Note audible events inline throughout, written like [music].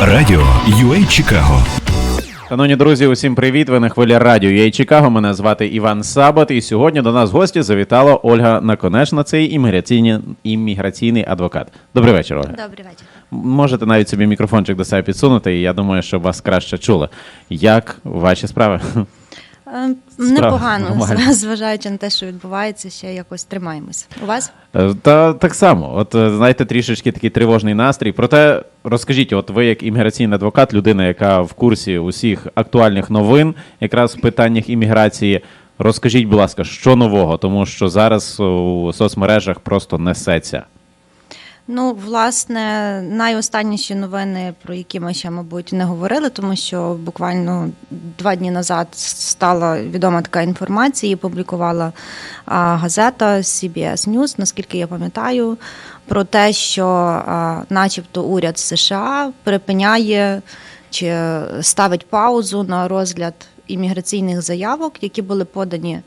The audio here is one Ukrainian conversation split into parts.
Радіо UA Чикаго. Шановні друзі, усім привіт! Ви на хвилі радіо UA Чикаго. Мене звати Іван Сабат. І сьогодні до нас в гості завітала Ольга Наконечна. Це імміграційний, імміграційний адвокат. Добрий вечір, Ольга. Добрий вечір. Можете навіть собі мікрофончик до себе підсунути, і я думаю, що вас краще чули. Як ваші справи? Е, Непогано, зважаючи на те, що відбувається, ще якось тримаємося. У вас? Е, Та так само, от е, знаєте, трішечки такий тривожний настрій. Проте розкажіть, от ви як імміграційний адвокат, людина, яка в курсі усіх актуальних новин, якраз в питаннях імміграції. Розкажіть, будь ласка, що нового, тому що зараз у соцмережах просто несеться. Ну, власне, найостанніші новини, про які ми ще, мабуть, не говорили, тому що буквально два дні назад стала відома така інформація, її публікувала газета CBS News, наскільки я пам'ятаю, про те, що, начебто, уряд США припиняє чи ставить паузу на розгляд імміграційних заявок, які були подані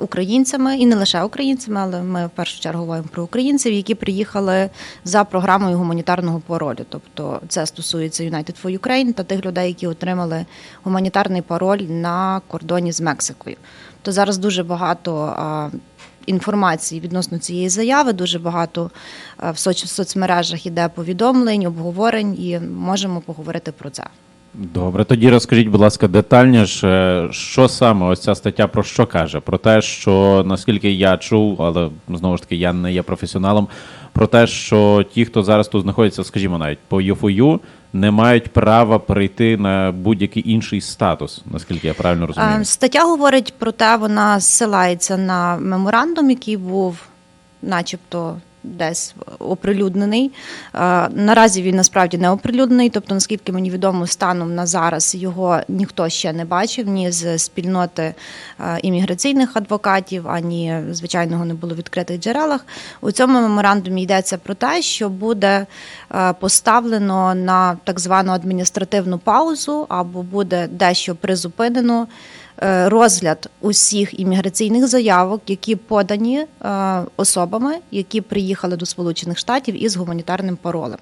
українцями, і не лише українцями, але ми в першу чергу говоримо про українців, які приїхали за програмою гуманітарного паролю. Тобто це стосується United for Ukraine та тих людей, які отримали гуманітарний пароль на кордоні з Мексикою. То зараз дуже багато. е, Інформації відносно цієї заяви дуже багато е, в соцмережах іде повідомлень, обговорень, і можемо поговорити про це. Добре, тоді розкажіть, будь ласка, детальніше, що саме ось ця стаття про що каже? Про те, що наскільки я чув, але знову ж таки я не є професіоналом, про те, що ті, хто зараз тут знаходиться, скажімо, навіть по ЮФОЮ, не мають права перейти на будь-який інший статус, наскільки я правильно розумію. Е, Стаття говорить про те, вона зсилається на меморандум, який був, начебто. Десь оприлюднений. Е, Наразі він насправді не оприлюднений, тобто, наскільки мені відомо, станом на зараз його ніхто ще не бачив, ні з спільноти е, імміграційних адвокатів, ані звичайного не було в відкритих джерелах. У цьому меморандумі йдеться про те, що буде е, поставлено на так звану адміністративну паузу або буде дещо призупинено розгляд усіх імміграційних заявок, які подані е, особами, які приїхали до Сполучених Штатів із гуманітарним паролем.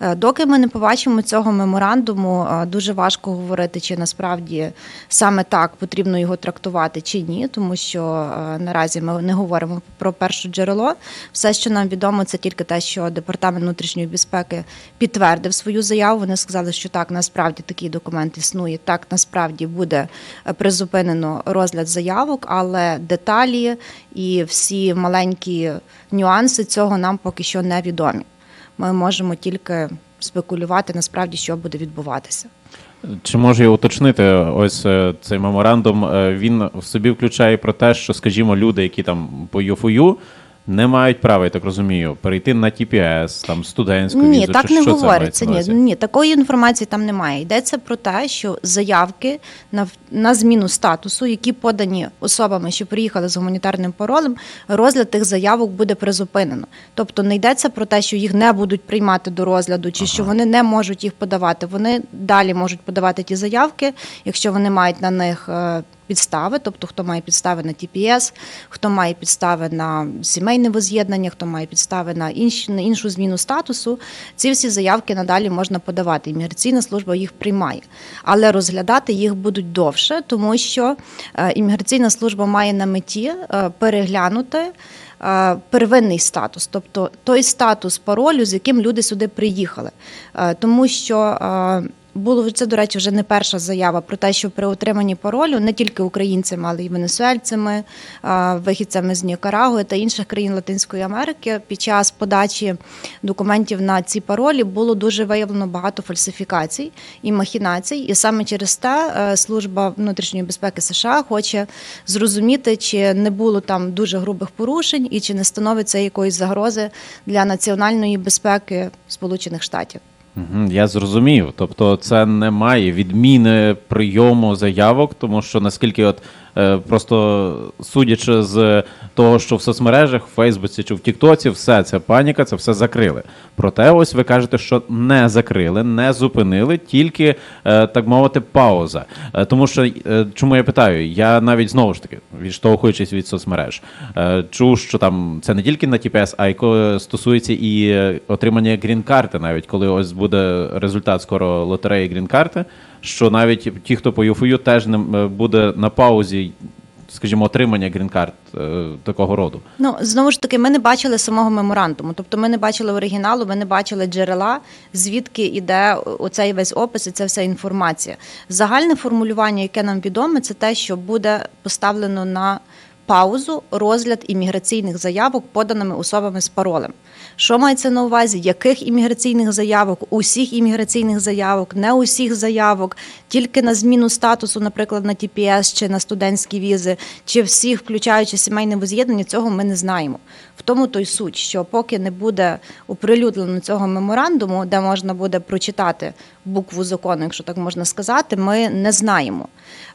Е, Доки ми не побачимо цього меморандуму, е, дуже важко говорити, чи насправді саме так потрібно його трактувати чи ні, тому що е, наразі ми не говоримо про перше джерело. Все, що нам відомо, це тільки те, що департамент внутрішньої безпеки підтвердив свою заяву. Вони сказали, що так, насправді такий документ існує. Так, насправді буде призупинено розгляд заявок, але деталі і всі маленькі нюанси цього нам поки що невідомі ми можемо тільки спекулювати насправді, що буде відбуватися. Чи можу я уточнити, ось е, цей меморандум е, він в собі включає про те, що, скажімо, люди, які там по ЮФОЮ, не мають права, я так розумію, перейти на TPS, там студентську Ні, так чи не що говориться. Ні, ні, такої інформації там немає. Йдеться про те, що заявки на, на зміну статусу, які подані особами, що приїхали з гуманітарним паролем, розгляд тих заявок буде призупинено. Тобто не йдеться про те, що їх не будуть приймати до розгляду, чи що вони не можуть їх подавати. Вони далі можуть подавати ті заявки, якщо вони мають на них. Підстави, тобто хто має підстави на TPS, хто має підстави на сімейне воз'єднання, хто має підстави на інші на іншу зміну статусу, ці всі заявки надалі можна подавати. Імміграційна служба їх приймає, але розглядати їх будуть довше, тому що е, імміграційна служба має на меті е, переглянути. е, Первинний статус, тобто той статус паролю, з яким люди сюди приїхали, тому що було це, до речі, вже не перша заява про те, що при отриманні паролю не тільки українцями, але й венесуельцями, вихідцями з Нікарагуї та інших країн Латинської Америки під час подачі документів на ці паролі було дуже виявлено багато фальсифікацій і махінацій. І саме через те е, служба внутрішньої безпеки США хоче зрозуміти, чи не було там дуже грубих порушень і чи не становиться якоїсь загрози для національної безпеки Сполучених Штатів. Я зрозумів. Тобто, це немає відміни прийому заявок, тому що наскільки от Просто судячи з того, що в соцмережах, в Фейсбуці чи в Тіктоці, все це паніка, це все закрили. Проте, ось ви кажете, що не закрили, не зупинили, тільки е, так мовити, пауза. Е, Тому що е, чому я питаю? Я навіть знову ж таки, відштовхуючись від соцмереж, е, чув, що там це не тільки на ТПС, а й стосується і е, отримання грін-карти, навіть коли ось буде результат скоро лотереї грін-карти, що навіть ті, хто по ЮФОЮ, теж не буде на паузі, скажімо, отримання грін-карт е, такого роду. Ну знову ж таки, ми не бачили самого меморандуму, тобто ми не бачили оригіналу, ми не бачили джерела, звідки йде оцей весь опис і ця вся інформація. Загальне формулювання, яке нам відоме, це те, що буде поставлено на паузу розгляд імміграційних заявок, поданими особами з паролем. Що мається на увазі? Яких імміграційних заявок? Усіх імміграційних заявок, не усіх заявок, тільки на зміну статусу, наприклад, на ТПС чи на студентські візи, чи всіх, включаючи сімейне воз'єднання, цього ми не знаємо. В тому то й суть, що поки не буде оприлюднено цього меморандуму, де можна буде прочитати букву закону, якщо так можна сказати, ми не знаємо.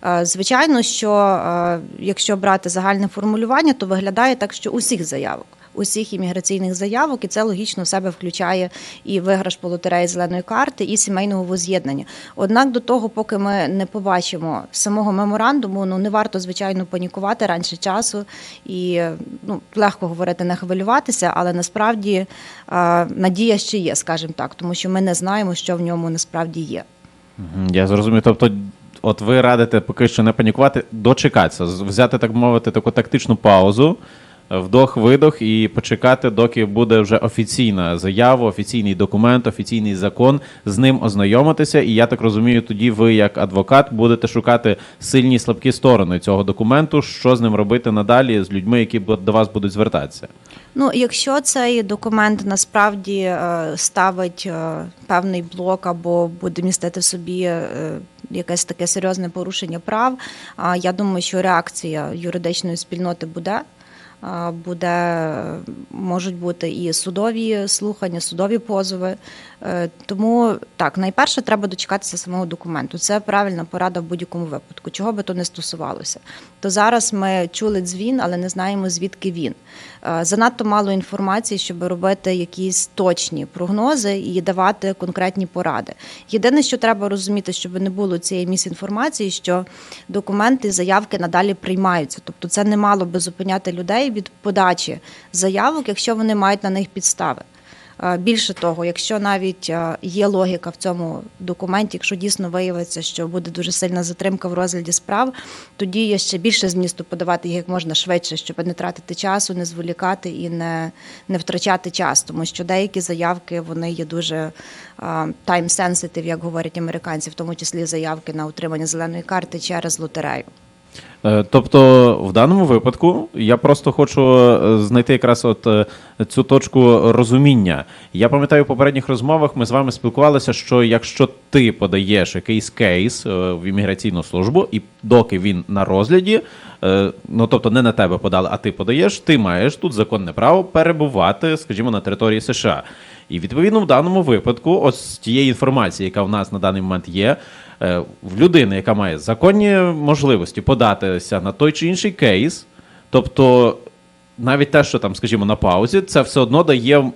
Е, Звичайно, що е, якщо брати загальне формулювання, то виглядає так, що усіх заявок. Усіх імміграційних заявок, і це логічно в себе включає і виграш по лотереї зеленої карти, і сімейного воз'єднання. Однак до того, поки ми не побачимо самого меморандуму, ну не варто звичайно панікувати раніше часу і ну легко говорити, не хвилюватися, але насправді е, надія ще є, скажімо так, тому що ми не знаємо, що в ньому насправді є. Я зрозумів. Тобто, от ви радите поки що не панікувати, дочекатися, взяти, так мовити, таку тактичну паузу, вдох-видох і почекати, доки буде вже офіційна заява, офіційний документ, офіційний закон, з ним ознайомитися. І я так розумію, тоді ви, як адвокат, будете шукати сильні слабкі сторони цього документу, що з ним робити надалі з людьми, які до вас будуть звертатися. Ну, якщо цей документ насправді е, ставить е, певний блок або буде містити в собі е, якесь таке серйозне порушення прав, я думаю, що реакція юридичної спільноти буде. Буде е, можуть бути і судові слухання, судові позови. Е, Тому так, найперше треба дочекатися самого документу. Це правильна порада в будь-якому випадку, чого би то не стосувалося. То зараз ми чули дзвін, але не знаємо звідки він. Е, Занадто мало інформації, щоб робити якісь точні прогнози і давати конкретні поради. Єдине, що треба розуміти, щоб не було цієї місінформації, що документи, заявки надалі приймаються. Тобто, це не мало би зупиняти людей від подачі заявок, якщо вони мають на них підстави. Більше того, якщо навіть є логіка в цьому документі, якщо дійсно виявиться, що буде дуже сильна затримка в розгляді справ, тоді є ще більше змісту подавати їх як можна швидше, щоб не тратити часу, не зволікати і не, не втрачати час, тому що деякі заявки вони є дуже sensitive, як говорять американці, в тому числі заявки на отримання зеленої карти через лотерею. Е, Тобто, в даному випадку я просто хочу е, знайти якраз от е, цю точку розуміння. Я пам'ятаю, в попередніх розмовах ми з вами спілкувалися, що якщо ти подаєш якийсь кейс в імміграційну службу, і доки він на розгляді, ну тобто не на тебе подали, а ти подаєш, ти маєш тут законне право перебувати, скажімо, на території США. І відповідно в даному випадку, ось тієї інформації, яка в нас на даний момент є, в людини, яка має законні можливості податися на той чи інший кейс, тобто навіть те, що там, скажімо, на паузі, це все одно дає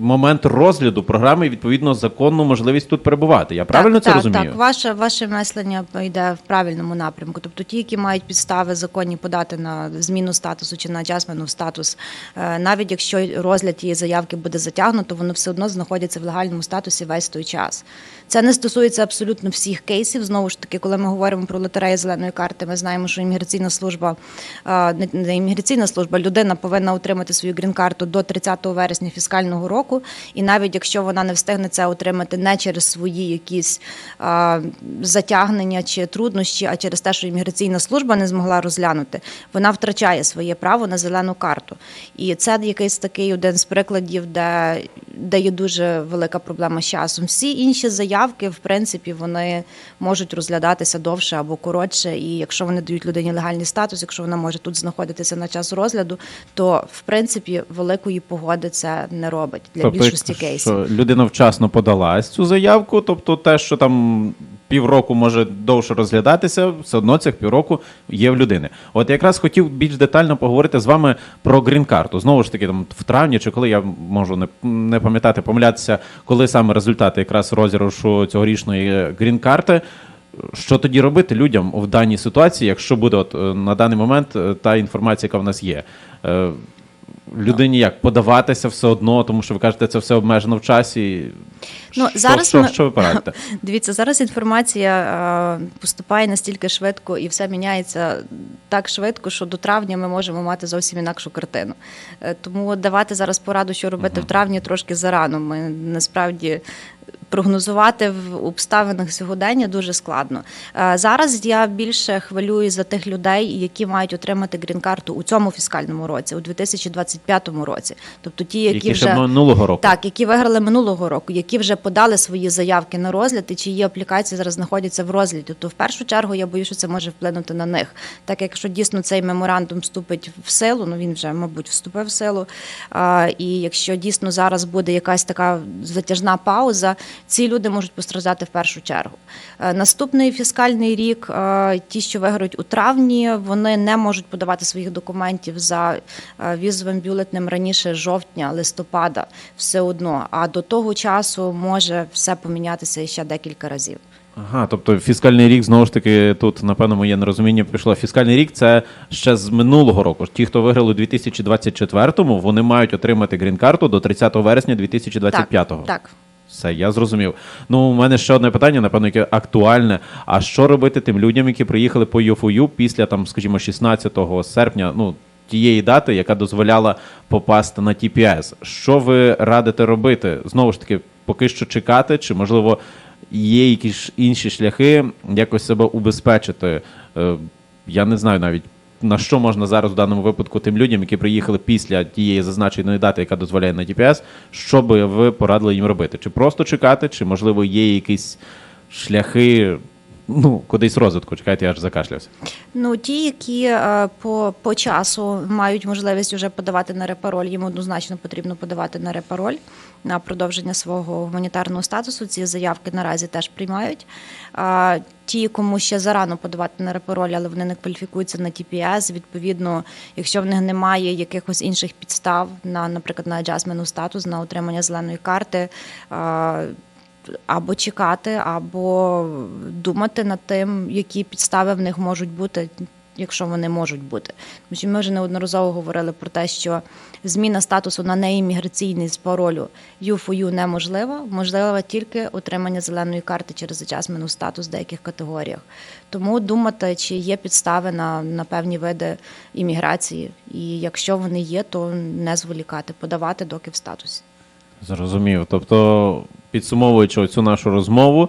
момент розгляду програми і відповідно законну можливість тут перебувати. Я правильно так, це так, розумію? Так, ваше, ваше мислення йде в правильному напрямку. Тобто ті, які мають підстави законні подати на зміну статусу чи на в статус, е, навіть якщо розгляд тієї заявки буде затягнуто, вони все одно знаходяться в легальному статусі весь той час. Це не стосується абсолютно всіх кейсів. Знову ж таки, коли ми говоримо про лотерею зеленої карти, ми знаємо, що імміграційна служба не- імміграційна служба, людина повинна отримати свою грін-карту до 30 вересня фіскального року. І навіть якщо вона не встигне це отримати не через свої якісь затягнення чи труднощі, а через те, що імміграційна служба не змогла розглянути, вона втрачає своє право на зелену карту. І це якийсь такий один з прикладів, де, де є дуже велика проблема з часом. Всі інші заявки, в принципі, вони можуть розглядатися довше або коротше. І якщо вони дають людині легальний статус, якщо вона може тут знаходитися на час розгляду, то в принципі великої погоди це не робить для Тобто, більшості кейсів. людина вчасно подалась цю заявку, тобто те, що там півроку може довше розглядатися, все одно цих півроку є в людини. От якраз хотів більш детально поговорити з вами про грін-карту. Знову ж таки, там в травні чи коли я можу не, не пам'ятати, помилятися, коли саме результати якраз розіграшу цьогорічної грін-карти. Що тоді робити людям в даній ситуації, якщо буде от е, на даний момент е, та інформація, яка в нас є? Е, Людині як подаватися все одно, тому що ви кажете, це все обмежено в часі. Ну, зараз що, ми- що ви порадите? [laughs] Дивіться, зараз інформація е, поступає настільки швидко і все міняється так швидко, що до травня ми можемо мати зовсім інакшу картину. Е, тому давати зараз пораду, що робити в травні, трошки зарано. Ми насправді. Прогнозувати в обставинах сьогодення дуже складно. Е, Зараз я більше хвилюю за тих людей, які мають отримати грін-карту у цьому фіскальному році, у 2025 році. Тобто ті, які, Які вже минулого року. так, які виграли минулого року, які вже подали свої заявки на розгляд, і чиї аплікації зараз знаходяться в розгляді. Тобто, в першу чергу, я боюся, що це може вплинути на них. Так, якщо дійсно цей меморандум вступить в силу, ну він вже, мабуть, вступив в силу. І якщо дійсно зараз буде якась така затяжна пауза, ці люди можуть постраждати в першу чергу. Е, Наступний фіскальний рік, е, ті, що виграють у травні, вони не можуть подавати своїх документів за е, візовим бюлетнем раніше жовтня, листопада, все одно. А до того часу може все помінятися ще декілька разів. Ага, тобто фіскальний рік знову ж таки тут, напевно, моє нерозуміння пішло. Фіскальний рік це ще з минулого року. Ті, хто виграли у 2024-му, вони мають отримати грін-карту до 30 вересня 2025-го. Так, так. Все, я зрозумів. Ну, у мене ще одне питання, напевно, яке актуальне. А що робити тим людям, які приїхали по ЮФУ після там, скажімо, 16 серпня, ну тієї дати, яка дозволяла попасти на ТПС? Що ви радите робити? Знову ж таки, поки що чекати, чи можливо є якісь інші шляхи якось себе убезпечити? Е, Я не знаю навіть. На що можна зараз в даному випадку тим людям, які приїхали після тієї зазначеної дати, яка дозволяє на TPS, що би ви порадили їм робити? Чи просто чекати, чи можливо є якісь шляхи, ну, кудись розвитку? Чекайте, я аж закашлявся. Ну, ті, які е, по, по часу мають можливість вже подавати на репароль, їм однозначно потрібно подавати на репароль на продовження свого гуманітарного статусу. Ці заявки наразі теж приймають. Ті, кому ще зарано подавати на репароль, але вони не кваліфікуються на ТПС, відповідно, якщо в них немає якихось інших підстав на, наприклад, на аджасмену статус, на отримання зеленої карти. або чекати, або думати над тим, які підстави в них можуть бути, якщо вони можуть бути. Тому що ми вже неодноразово говорили про те, що зміна статусу на неімміграційний з паролю ЮФОЮ неможлива, можливо тільки отримання зеленої карти через adjustment статус в деяких категоріях. Тому думати, чи є підстави на, на певні види імміграції, і якщо вони є, то не зволікати, подавати доки в статусі. Зрозумів. Тобто, підсумовуючи цю нашу розмову,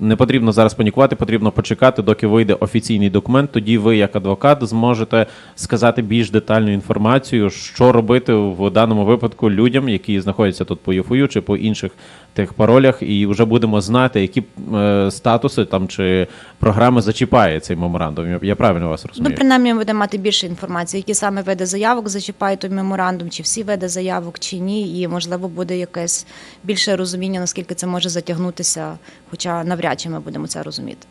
не потрібно зараз панікувати, потрібно почекати, доки вийде офіційний документ. Тоді ви, як адвокат, зможете сказати більш детальну інформацію, що робити в даному випадку людям, які знаходяться тут по ЮФУ чи по інших тих паролях, і вже будемо знати, які е, статуси там чи програми зачіпає цей меморандум. Я, правильно вас Ну, принаймні, ми будемо мати більше інформації, які саме види заявок зачіпають той меморандум, чи всі види заявок, чи ні, і можливо буде якесь більше розуміння, наскільки це може затягнутися, хоча навряд чи ми будемо це розуміти.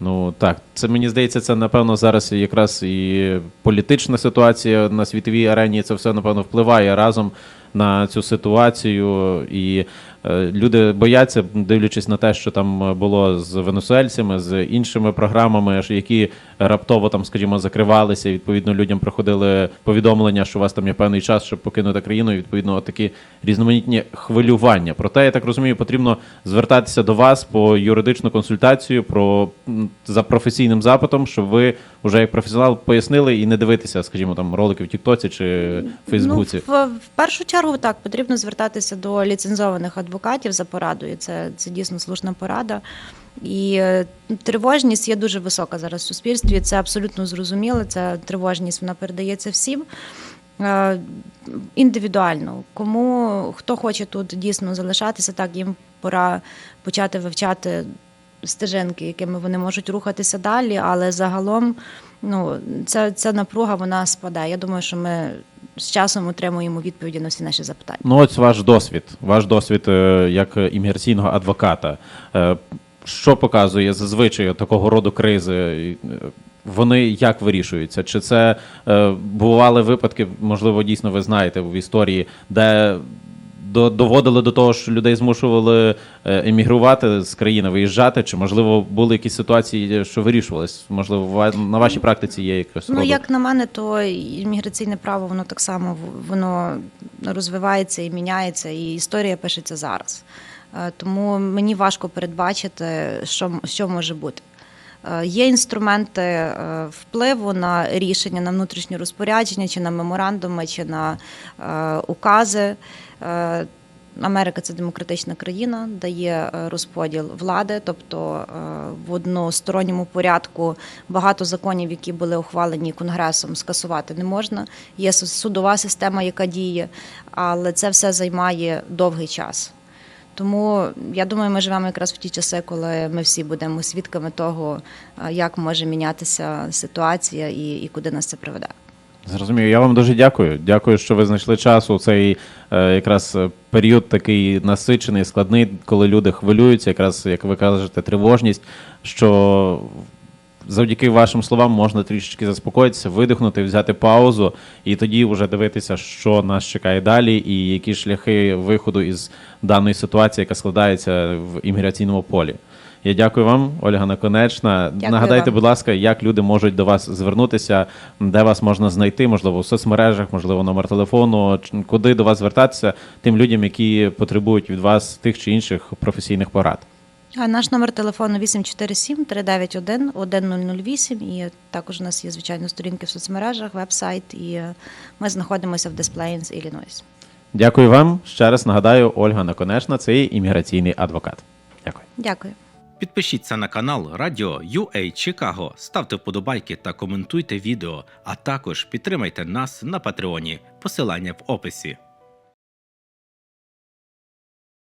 Ну так, це мені здається, це напевно зараз якраз і політична ситуація на світовій арені. Це все напевно впливає разом на цю ситуацію, і люди бояться, дивлячись на те, що там було з венесуельцями, з іншими програмами, які раптово там, скажімо, закривалися. і, Відповідно, людям приходили повідомлення, що у вас там є певний час, щоб покинути країну. І, відповідно, такі різноманітні хвилювання. Проте я так розумію, потрібно звертатися до вас по юридичну консультацію про за професійним запитом, щоб ви вже як професіонал пояснили і не дивитися, скажімо, там ролики в Тіктоці чи Фейсбуці. Ну, в, в першу чергу так потрібно звертатися до ліцензованих адвокатів за порадою. Це, це дійсно слушна порада. І е, тривожність є дуже висока зараз в суспільстві. Це абсолютно зрозуміло. Це тривожність вона передається всім. Е, Індивідуально, кому хто хоче тут дійсно залишатися, так їм пора почати вивчати стежинки, якими вони можуть рухатися далі, але загалом ну, ця, ця напруга вона спадає. Я думаю, що ми з часом отримуємо відповіді на всі наші запитання. Ну, ось ваш досвід, ваш досвід е, як імміграційного адвоката. Е, що показує зазвичай такого роду кризи? Е, Вони як вирішуються? Чи це е, бували випадки, можливо, дійсно ви знаєте в історії, де до, доводили до того, що людей змушували е, емігрувати з країни, виїжджати? Чи можливо були якісь ситуації, що вирішувались? Можливо, на вашій практиці є якось Ну, роду? як на мене, то імміграційне право воно так само воно розвивається і міняється, і історія пишеться зараз. Е, Тому мені важко передбачити, що, що може бути. Е, Є інструменти е, впливу на рішення, на внутрішнє розпорядження, чи на меморандуми, чи на укази. Америка це демократична країна, де є е, розподіл влади, тобто в односторонньому порядку багато законів, які були ухвалені конгресом, скасувати не можна. Є судова система, яка діє, але це все займає довгий час. Тому я думаю, ми живемо якраз в ті часи, коли ми всі будемо свідками того, е, як може мінятися ситуація і, і куди нас це приведе. Зрозумію, я вам дуже дякую. Дякую, що ви знайшли час у цей е, якраз е, період такий насичений, складний, коли люди хвилюються, якраз як ви кажете, тривожність. Що завдяки вашим словам можна трішечки заспокоїтися, видихнути, взяти паузу і тоді вже дивитися, що нас чекає далі, і які шляхи виходу із даної ситуації, яка складається в імміграційному полі. Я дякую вам, Ольга Наконечна. Дякую Нагадайте, вам. будь ласка, як люди можуть до вас звернутися, де вас можна знайти, можливо, в соцмережах, можливо, номер телефону, куди до вас звертатися тим людям, які потребують від вас тих чи інших професійних порад. А Наш номер телефону 847 391 1008 і також у нас є звичайно сторінки в соцмережах, веб-сайт, і е, ми знаходимося в Plaines, Іллінойс. Дякую вам. Ще раз нагадаю, Ольга Наконечна це імміграційний адвокат. Дякую. Дякую. Підпишіться на канал Радіо UA Чикаго, ставте вподобайки та коментуйте відео, а також підтримайте нас на Патреоні. Посилання в описі.